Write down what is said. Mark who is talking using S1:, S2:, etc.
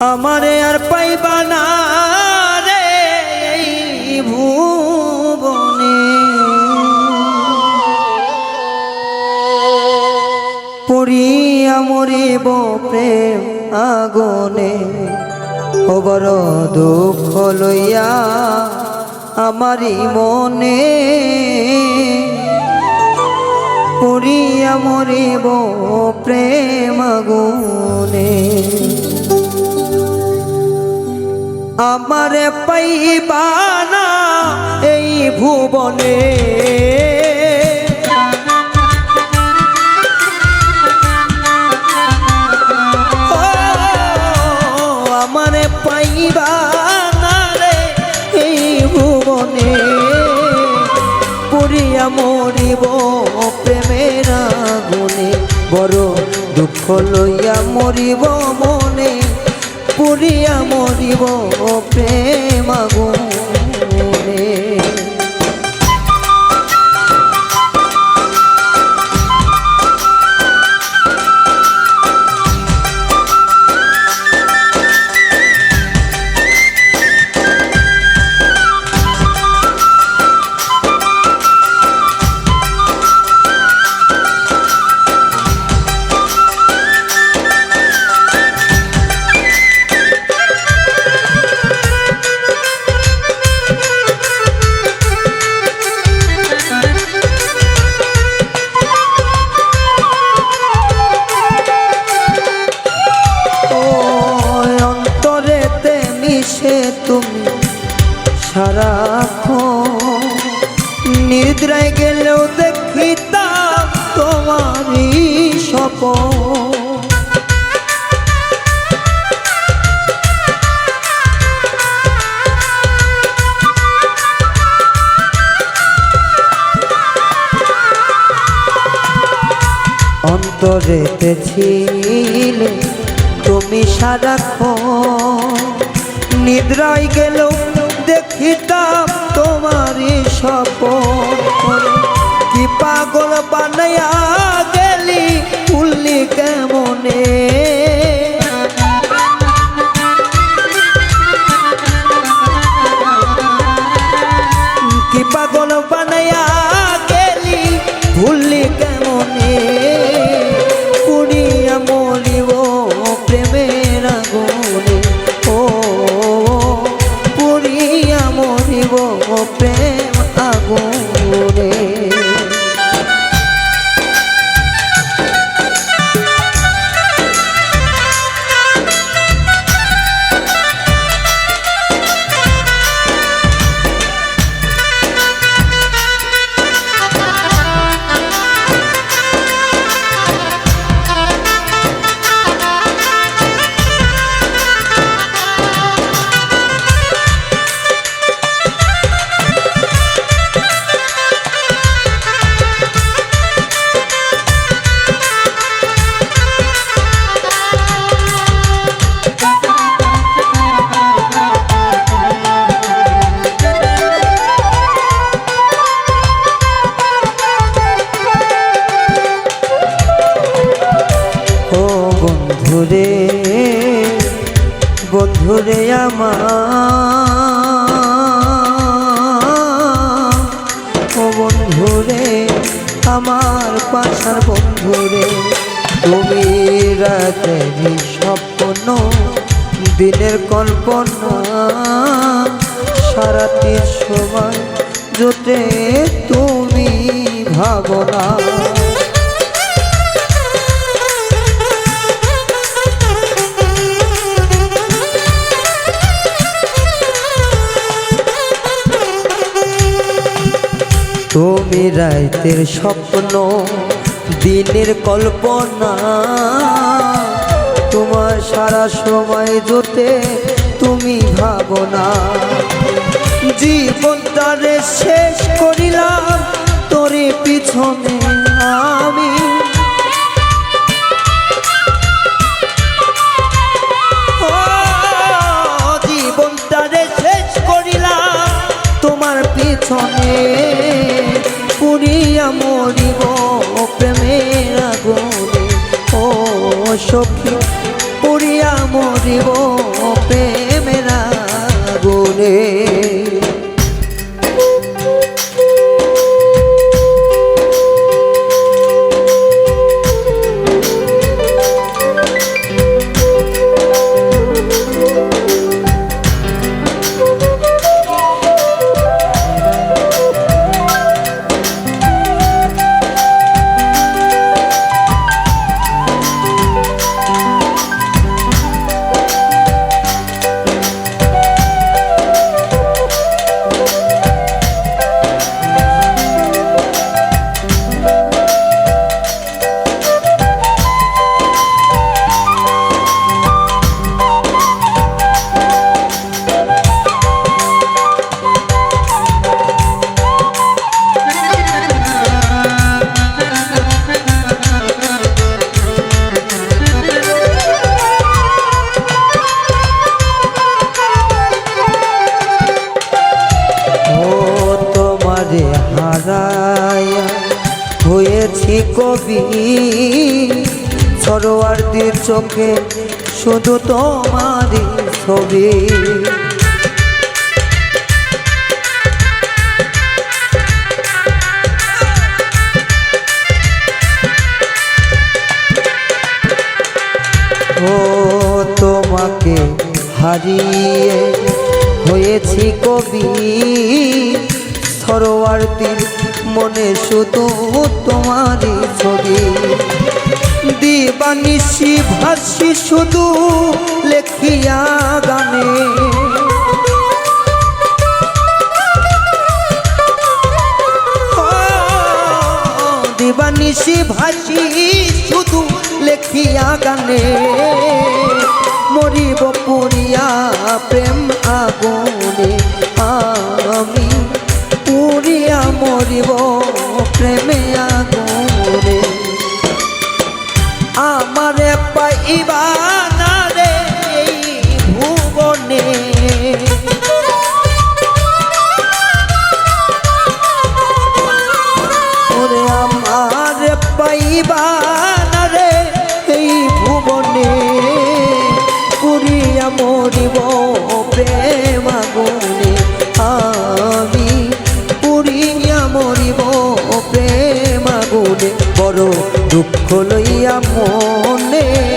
S1: আমারে আর পাইবা না রে ভুবনে। পড়িয়া মরিব প্রেম আগুনে বড় দুঃখ লইয়া আমারই মনে। পড়িয়া মরিব প্রেম আগুনে আমারে পাইবা না এই ভুবনে। মরিব প্রেমের আগুনে বড় দুঃখ লইয়া মরিব মনে। পুরিয়া মরিব প্রেম মিশে তুমি সারাক্ষণ। নিদ্রায় গেলেও দেখিতাম তোমারই স্বপন। অন্তরেতে ছিলে তুমি সারাক্ষণ। নিদ্রায় গেল দেখিতাম তোমারই সপন কি পাগল বানাইয়া গেলি উল্লি কেমনে? আমার ও বন্ধুরে আমার পাশার বন্ধুরে তুমি রাতের স্বপ্ন, দিনের কল্পনা, সারাটি সময় জোটে তুমি ভাবনা। তুমি রাইতের স্বপ্ন, দিনের কল্পনা। তোমার সারা সময় জোটে তুমি ভাবনা জীবনটারে শেষ করিলাম, তোরে পিছনে আমি। জীবনটারে শেষ করিলাম, তোমার পিছনে পুড়িয়া মরিব প্রেমের আগুনে। ও সখী পুড়িয়া মরিব প্রেমের আগুনে। হয়েছি কবি। সরোয়ারদের চোখে শুধু তোমারই ছবি। ও তোমাকে হারিয়ে হয়েছি কবি। সরোয়ারদের মনে শুধু তোমারই ছবি। দিবানিশি ভাসি শুধু লেখিয়া গানে। দিবানিশি ভাসি শুধু লেখিয়া গানে। প্রেম আগুনে বড় দুঃখ লইয়া মনে